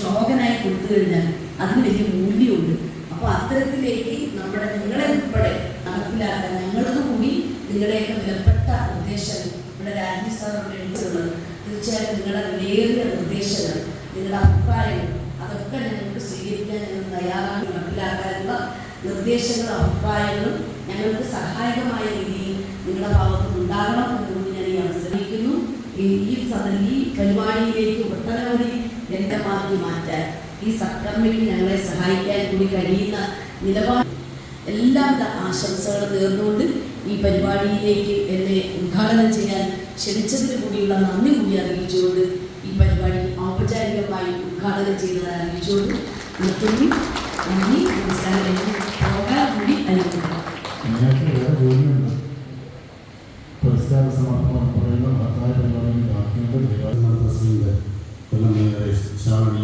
ശ്ലോകനായി കൊടുത്തു കഴിഞ്ഞാൽ അതിന് വലിയ മൂല്യമുണ്ട്. അപ്പോൾ അത്തരത്തിലേക്ക് നമ്മുടെ നിങ്ങളെ ഉൾപ്പെടെ നടപ്പിലാക്കാൻ ഞങ്ങൾക്ക് കൂടി നിങ്ങളുടെയൊക്കെ വിലപ്പെട്ട നിർദ്ദേശങ്ങൾ നമ്മുടെ എഴുത്തുള്ളത് തീർച്ചയായും നിങ്ങളുടെ വിലയേറിയ നിർദ്ദേശങ്ങൾ നിങ്ങളുടെ അഭിപ്രായങ്ങൾ അതൊക്കെ ഞങ്ങൾക്ക് സ്വീകരിക്കാൻ ഞങ്ങൾ തയ്യാറാക്കി നടപ്പിലാക്കാനുള്ള നിർദ്ദേശങ്ങളും അഭിപ്രായങ്ങളും ഞങ്ങൾക്ക് സഹായകമായ രീതിയിൽ നിങ്ങളുടെ ഭാഗത്ത് ഉണ്ടാകണം എന്നുകൂടി ഞാൻ ഈ അവസരിക്കുന്നു ഈ ഈ പരിപാടിയിലേക്ക് ഒട്ടനവധി രംഗമാക്കി മാറ്റാൻ ഈ സബ്കമ്മിറ്റി ഞങ്ങളെ സഹായിക്കാൻ കൂടി കഴിയുന്ന നിലപാട് എല്ലാവിധ ആശംസകളും നേർന്നുകൊണ്ട് ഈ പരിപാടിയിലേക്ക് എന്നെ ഉദ്ഘാടനം ചെയ്യാൻ ക്ഷണിച്ചതിന് കൂടിയുള്ള നന്ദി കൂടി അറിയിച്ചുകൊണ്ട് ഈ പരിപാടി ഔപചാരികമായി ഉദ്ഘാടനം ചെയ്തത് അറിയിച്ചുകൊണ്ട് നിർത്തുന്നു. നന്ദി. നമസ്കാരം പോകാൻ കൂടി അനുഭവം പുരസ്കാര സമർപ്പണം Saben